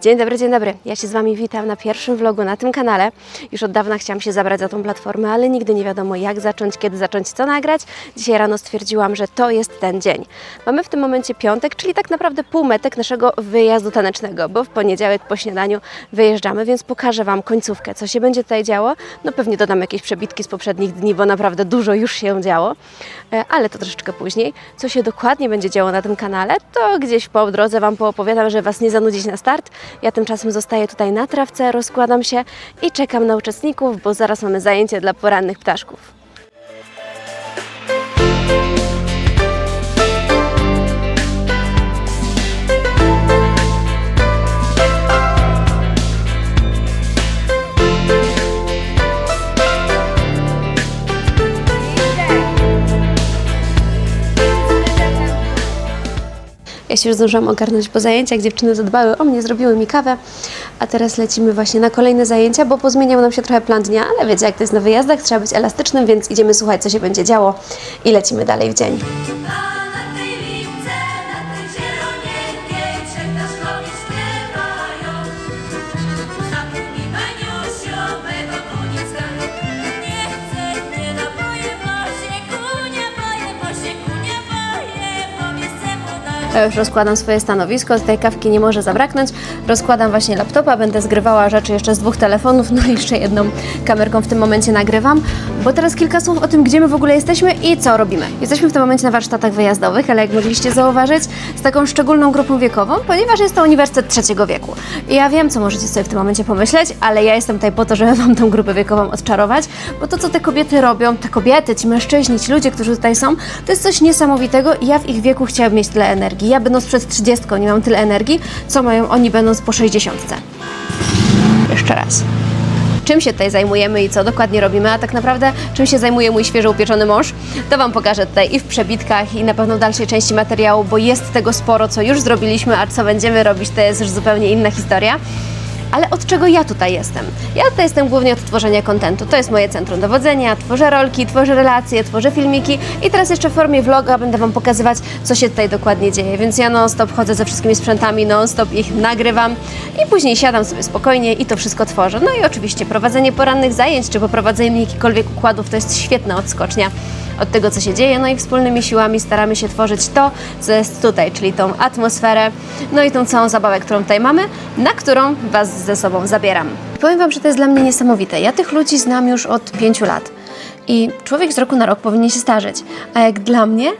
Dzień dobry, dzień dobry. Ja się z Wami witam na pierwszym vlogu na tym kanale. Już od dawna chciałam się zabrać za tą platformę, ale nigdy nie wiadomo jak zacząć, kiedy zacząć, co nagrać. Dzisiaj rano stwierdziłam, że to jest ten dzień. Mamy w tym momencie piątek, czyli tak naprawdę półmetek naszego wyjazdu tanecznego, bo w poniedziałek po śniadaniu wyjeżdżamy, więc pokażę Wam końcówkę, co się będzie tutaj działo. No pewnie dodam jakieś przebitki z poprzednich dni, bo naprawdę dużo już się działo, E, ale to troszeczkę później. Co się dokładnie będzie działo na tym kanale, to gdzieś po drodze Wam poopowiadam, żeby Was nie zanudzić na start. Ja tymczasem zostaję tutaj na trawce, rozkładam się i czekam na uczestników, bo zaraz mamy zajęcie dla porannych ptaszków. Ja się już zdążyłam ogarnąć po zajęciach, dziewczyny zadbały o mnie, zrobiły mi kawę, a teraz lecimy właśnie na kolejne zajęcia, bo pozmieniał nam się trochę plan dnia, ale wiecie, jak to jest na wyjazdach, trzeba być elastycznym, więc idziemy słuchać, co się będzie działo i lecimy dalej w dzień. Już rozkładam swoje stanowisko, tej kawki nie może zabraknąć. Rozkładam właśnie laptopa, będę zgrywała rzeczy jeszcze z dwóch telefonów, no i jeszcze jedną kamerką w tym momencie nagrywam, bo teraz kilka słów o tym, gdzie my w ogóle jesteśmy i co robimy. Jesteśmy w tym momencie na warsztatach wyjazdowych, ale jak mogliście zauważyć, z taką szczególną grupą wiekową, ponieważ jest to uniwersytet trzeciego wieku. I ja wiem, co możecie sobie w tym momencie pomyśleć, ale ja jestem tutaj po to, żeby Wam tą grupę wiekową odczarować, bo to, co te kobiety robią, te kobiety, ci mężczyźni, ci ludzie, którzy tutaj są, to jest coś niesamowitego i ja w ich wieku chciałabym mieć tyle energii. Ja będąc przed 30 nie mam tyle energii, co mają oni będąc po 60. Jeszcze raz. Czym się tutaj zajmujemy i co dokładnie robimy, a tak naprawdę czym się zajmuje mój świeżo upieczony mąż, to Wam pokażę tutaj i w przebitkach i na pewno w dalszej części materiału, bo jest tego sporo, co już zrobiliśmy, a co będziemy robić, to jest już zupełnie inna historia. Ale od czego ja tutaj jestem? Ja tutaj jestem głównie od tworzenia kontentu. To jest moje centrum dowodzenia, tworzę rolki, tworzę relacje, tworzę filmiki i teraz jeszcze w formie vloga będę Wam pokazywać, co się tutaj dokładnie dzieje. Więc ja non-stop chodzę ze wszystkimi sprzętami, non-stop ich nagrywam i później siadam sobie spokojnie i to wszystko tworzę. No i oczywiście prowadzenie porannych zajęć, czy poprowadzenie jakichkolwiek układów to jest świetna odskocznia od tego, co się dzieje, no i wspólnymi siłami staramy się tworzyć to, co jest tutaj, czyli tą atmosferę, no i tą całą zabawę, którą tutaj mamy, na którą Was ze sobą zabieram. Powiem Wam, że to jest dla mnie niesamowite. Ja tych ludzi znam już od pięciu lat i człowiek z roku na rok powinien się starzeć, a jak dla mnie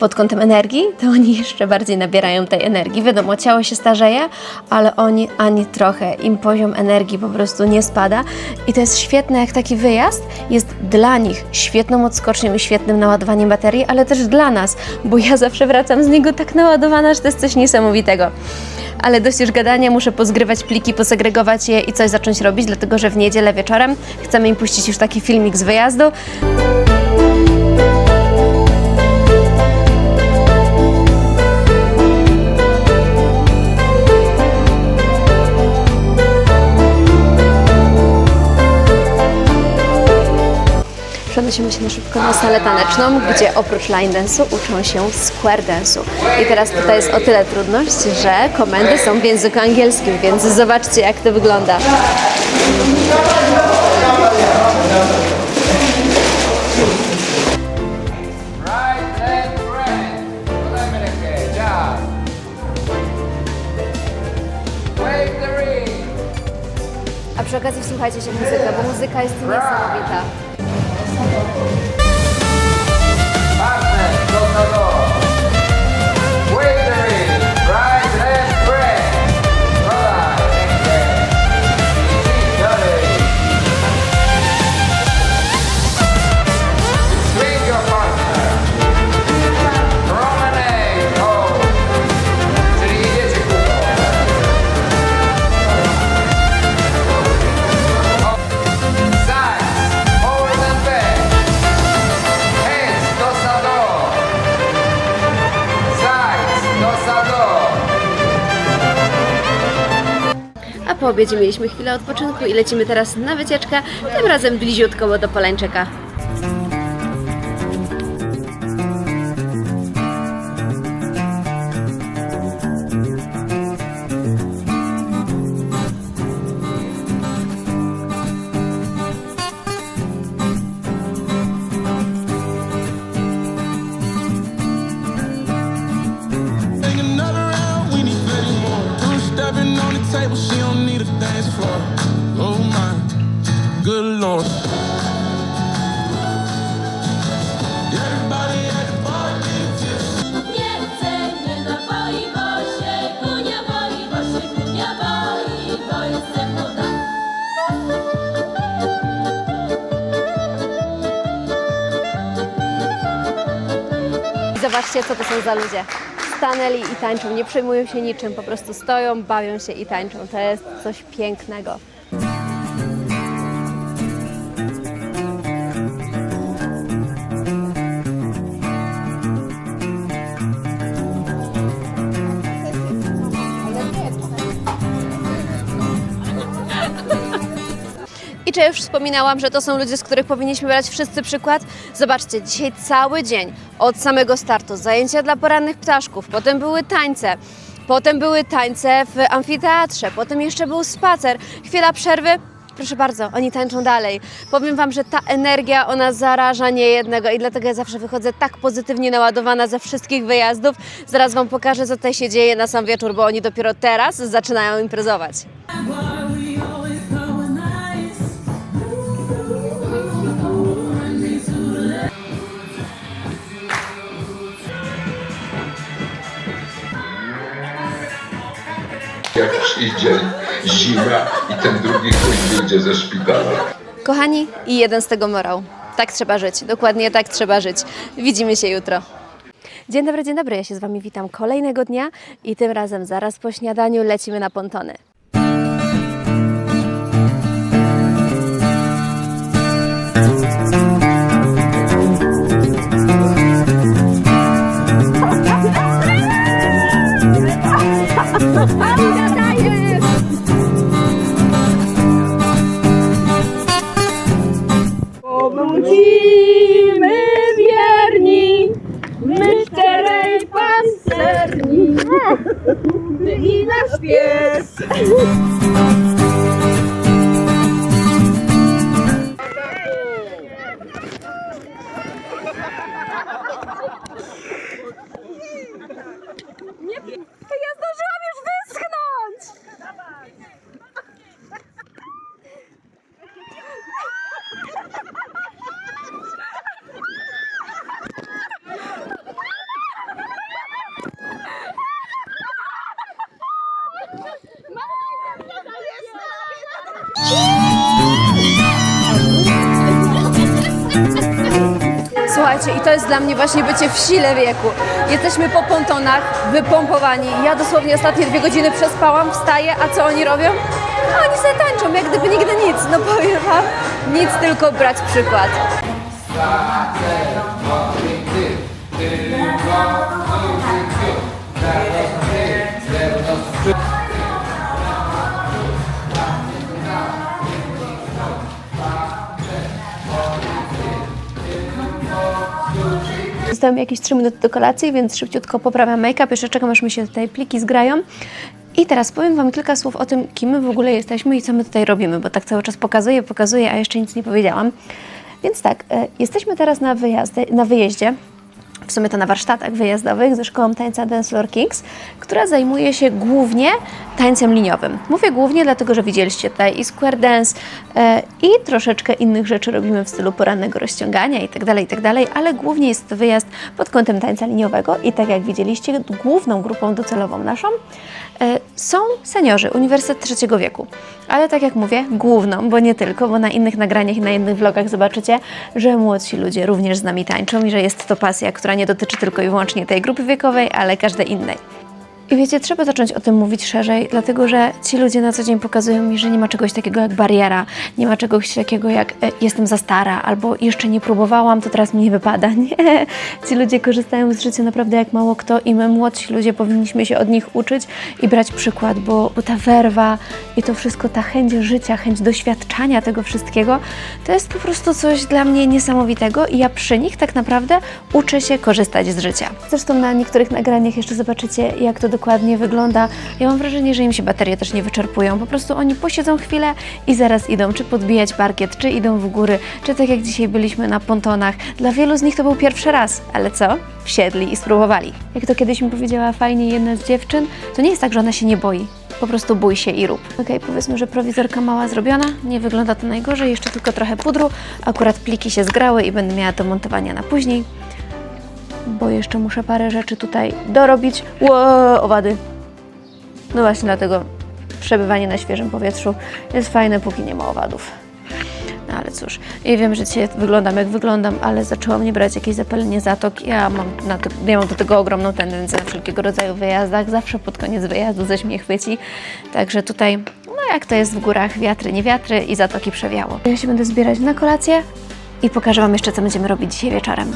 pod kątem energii, to oni jeszcze bardziej nabierają tej energii. Wiadomo, ciało się starzeje, ale oni ani trochę, im poziom energii po prostu nie spada. I to jest świetne, jak taki wyjazd jest dla nich świetną odskocznią i świetnym naładowaniem baterii, ale też dla nas, bo ja zawsze wracam z niego tak naładowana, że to jest coś niesamowitego. Ale dość już gadania, muszę pozgrywać pliki, posegregować je i coś zacząć robić, dlatego że w niedzielę wieczorem chcemy im puścić już taki filmik z wyjazdu. Przenosimy się na szybko na salę taneczną, gdzie oprócz line dance'u uczą się square dance'u. I teraz tutaj jest o tyle trudność, że komendy są w języku angielskim, więc zobaczcie jak to wygląda. A przy okazji wsłuchajcie się w muzykę, bo muzyka jest niesamowita. Thank you. Obiedzie mieliśmy chwilę odpoczynku i lecimy teraz na wycieczkę, tym razem bliziutko, do Polańczyka. Zobaczcie, co to są za ludzie. Stanęli i tańczą, nie przejmują się niczym, po prostu stoją, bawią się i tańczą. To jest coś pięknego. Ja już wspominałam, że to są ludzie, z których powinniśmy brać wszyscy przykład? Zobaczcie, dzisiaj cały dzień, od samego startu, zajęcia dla porannych ptaszków, potem były tańce, potem były tańce w amfiteatrze, potem jeszcze był spacer, chwila przerwy. Proszę bardzo, oni tańczą dalej. Powiem Wam, że ta energia, ona zaraża niejednego i dlatego ja zawsze wychodzę tak pozytywnie naładowana ze wszystkich wyjazdów. Zaraz Wam pokażę, co tutaj się dzieje na sam wieczór, bo oni dopiero teraz zaczynają imprezować. Jak przyjdzie zima i ten drugi chuj wyjdzie ze szpitala. Kochani, i jeden z tego morał. Tak trzeba żyć, dokładnie tak trzeba żyć. Widzimy się jutro. Dzień dobry, dzień dobry. Ja się z Wami witam kolejnego dnia i tym razem zaraz po śniadaniu lecimy na pontony. Bądźmy wierni, my czterej pancerni, ty i nasz pies. I to jest dla mnie właśnie bycie w sile wieku. Jesteśmy po pontonach, wypompowani. Ja dosłownie ostatnie dwie godziny przespałam, wstaję, a co oni robią? Oni sobie tańczą, jak gdyby nigdy nic. No powiem wam, nic, tylko brać przykład. Zostały mi jakieś 3 minuty do kolacji, więc szybciutko poprawiam make-up. Jeszcze czekam, aż mi się tutaj pliki zgrają. I teraz powiem Wam kilka słów o tym, kim my w ogóle jesteśmy i co my tutaj robimy, bo tak cały czas pokazuję, pokazuję, a jeszcze nic nie powiedziałam. Więc tak, e, jesteśmy teraz na, wyjazdy, na wyjeździe w sumie to na warsztatach wyjazdowych ze szkołą tańca Dance Floor Kings, która zajmuje się głównie tańcem liniowym. Mówię głównie dlatego, że widzieliście tutaj i square dance e, i troszeczkę innych rzeczy robimy w stylu porannego rozciągania itd., itd., ale głównie jest to wyjazd pod kątem tańca liniowego i tak jak widzieliście, główną grupą docelową naszą są seniorzy, Uniwersytet Trzeciego Wieku. Ale tak jak mówię, główną, bo nie tylko, bo na innych nagraniach i na innych vlogach zobaczycie, że młodsi ludzie również z nami tańczą i że jest to pasja, która nie dotyczy tylko i wyłącznie tej grupy wiekowej, ale każdej innej. I wiecie, trzeba zacząć o tym mówić szerzej, dlatego że ci ludzie na co dzień pokazują mi, że nie ma czegoś takiego jak bariera, nie ma czegoś takiego jak e, jestem za stara, albo jeszcze nie próbowałam, to teraz mi nie wypada. Nie, ci ludzie korzystają z życia naprawdę jak mało kto i my młodsi ludzie powinniśmy się od nich uczyć i brać przykład, bo, bo ta werwa i to wszystko, ta chęć życia, chęć doświadczania tego wszystkiego, to jest po prostu coś dla mnie niesamowitego i ja przy nich tak naprawdę uczę się korzystać z życia. Zresztą na niektórych nagraniach jeszcze zobaczycie, jak to dokładnie wygląda. Ja mam wrażenie, że im się baterie też nie wyczerpują. Po prostu oni posiedzą chwilę i zaraz idą, czy podbijać parkiet, czy idą w góry, czy tak jak dzisiaj byliśmy na pontonach. Dla wielu z nich to był pierwszy raz, ale co? Wsiedli i spróbowali. Jak to kiedyś mi powiedziała fajnie jedna z dziewczyn, to nie jest tak, że ona się nie boi. Po prostu bój się i rób. Okej, powiedzmy, że prowizorka mała zrobiona. Nie wygląda to najgorzej. Jeszcze tylko trochę pudru. Akurat pliki się zgrały i będę miała do montowania na później. Bo jeszcze muszę parę rzeczy tutaj dorobić. Ło, owady. No właśnie dlatego przebywanie na świeżym powietrzu jest fajne, póki nie ma owadów. No ale cóż, ja wiem, że dzisiaj wyglądam jak wyglądam, ale zaczęło mnie brać jakieś zapalenie zatok. Ja mam, na to, ja mam do tego ogromną tendencję na wszelkiego rodzaju wyjazdach. Zawsze pod koniec wyjazdu coś mnie chwyci. Także tutaj, no jak to jest w górach, wiatry, nie wiatry i zatoki przewiało. Ja się będę zbierać na kolację i pokażę Wam jeszcze, co będziemy robić dzisiaj wieczorem.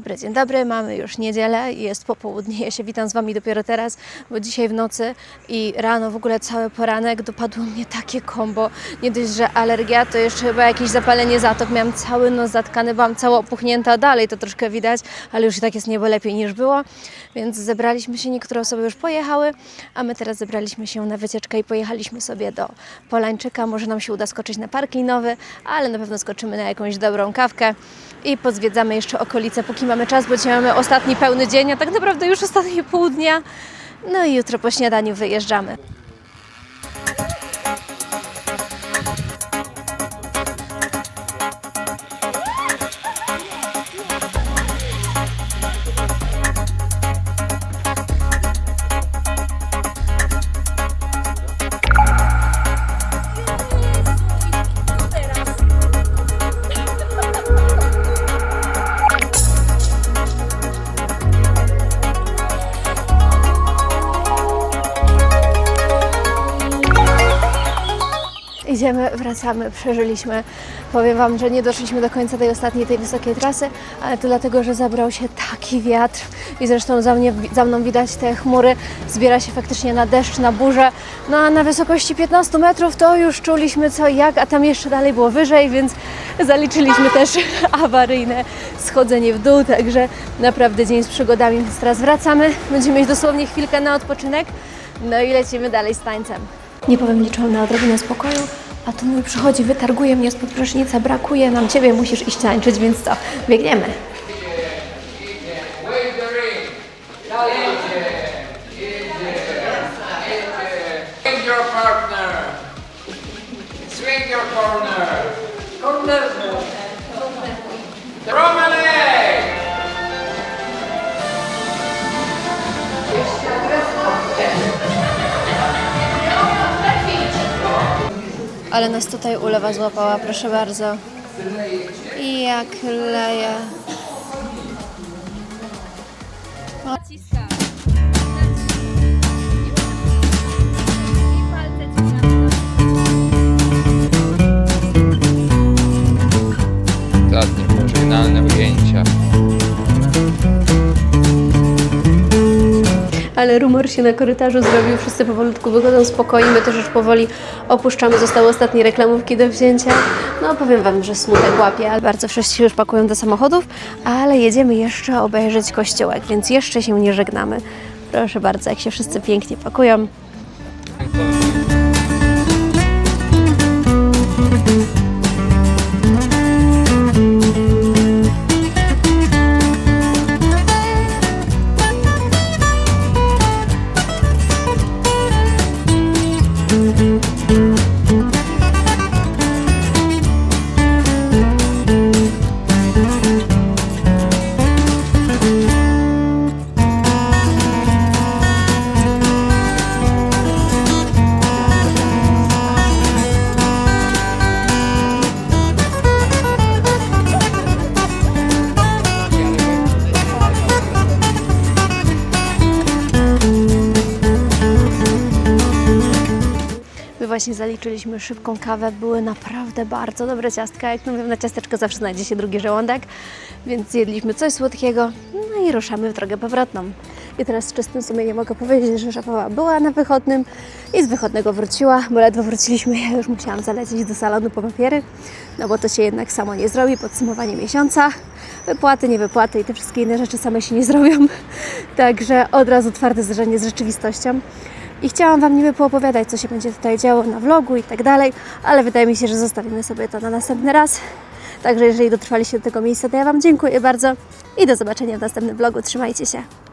Dobry, dzień dobry. Mamy już niedzielę i jest popołudnie. Ja się witam z Wami dopiero teraz, bo dzisiaj w nocy i rano, w ogóle cały poranek dopadło mnie takie kombo. Nie dość, że alergia, to jeszcze chyba jakieś zapalenie zatok. Miałam cały nos zatkany, byłam cała opuchnięta. Dalej to troszkę widać, ale już i tak jest niebo lepiej niż było. Więc zebraliśmy się, niektóre osoby już pojechały, a my teraz zebraliśmy się na wycieczkę i pojechaliśmy sobie do Polańczyka. Może nam się uda skoczyć na park linowy, ale na pewno skoczymy na jakąś dobrą kawkę i pozwiedzamy jeszcze okolice, póki mamy czas, bo dzisiaj mamy ostatni pełny dzień, a tak naprawdę już ostatnie pół dnia. No i jutro po śniadaniu wyjeżdżamy. Idziemy, wracamy, przeżyliśmy. Powiem Wam, że nie doszliśmy do końca tej ostatniej, tej wysokiej trasy, ale to dlatego, że zabrał się taki wiatr i zresztą za, mnie, za mną widać te chmury, zbiera się faktycznie na deszcz, na burzę. No a na wysokości 15 metrów to już czuliśmy co i jak, a tam jeszcze dalej było wyżej, więc zaliczyliśmy też awaryjne schodzenie w dół, także naprawdę dzień z przygodami, więc teraz wracamy. Będziemy mieć dosłownie chwilkę na odpoczynek, no i lecimy dalej z tańcem. Nie powiem, liczyłam na odrobinę spokoju, a tu mój przychodzi, wytarguje mnie spod prysznica, brakuje nam Ciebie, musisz iść tańczyć, więc co, biegniemy. Ale nas tutaj ulewa złapała, proszę bardzo. I jak leje. Ale rumor się na korytarzu zrobił, wszyscy powolutku wychodzą z pokoi, my też już powoli opuszczamy, zostały ostatnie reklamówki do wzięcia. No powiem Wam, że smutek łapie, bardzo wszyscy już pakują do samochodów, ale jedziemy jeszcze obejrzeć kościołek, więc jeszcze się nie żegnamy. Proszę bardzo, jak się wszyscy pięknie pakują. Właśnie zaliczyliśmy szybką kawę, były naprawdę bardzo dobre ciastka. Jak mówię, na ciasteczko zawsze znajdzie się drugi żołądek, więc zjedliśmy coś słodkiego, no i ruszamy w drogę powrotną. I teraz z czystym sumieniem mogę powiedzieć, że Żabowa była na wychodnym i z wychodnego wróciła, bo ledwo wróciliśmy, ja już musiałam zalecieć do salonu po papiery, no bo to się jednak samo nie zrobi, podsumowanie miesiąca, wypłaty, niewypłaty i te wszystkie inne rzeczy same się nie zrobią. Także od razu twarde zderzenie z rzeczywistością. I chciałam Wam niby poopowiadać, co się będzie tutaj działo na vlogu i tak dalej, ale wydaje mi się, że zostawimy sobie to na następny raz. Także jeżeli dotrwaliście do tego miejsca, to ja Wam dziękuję bardzo i do zobaczenia w następnym vlogu. Trzymajcie się.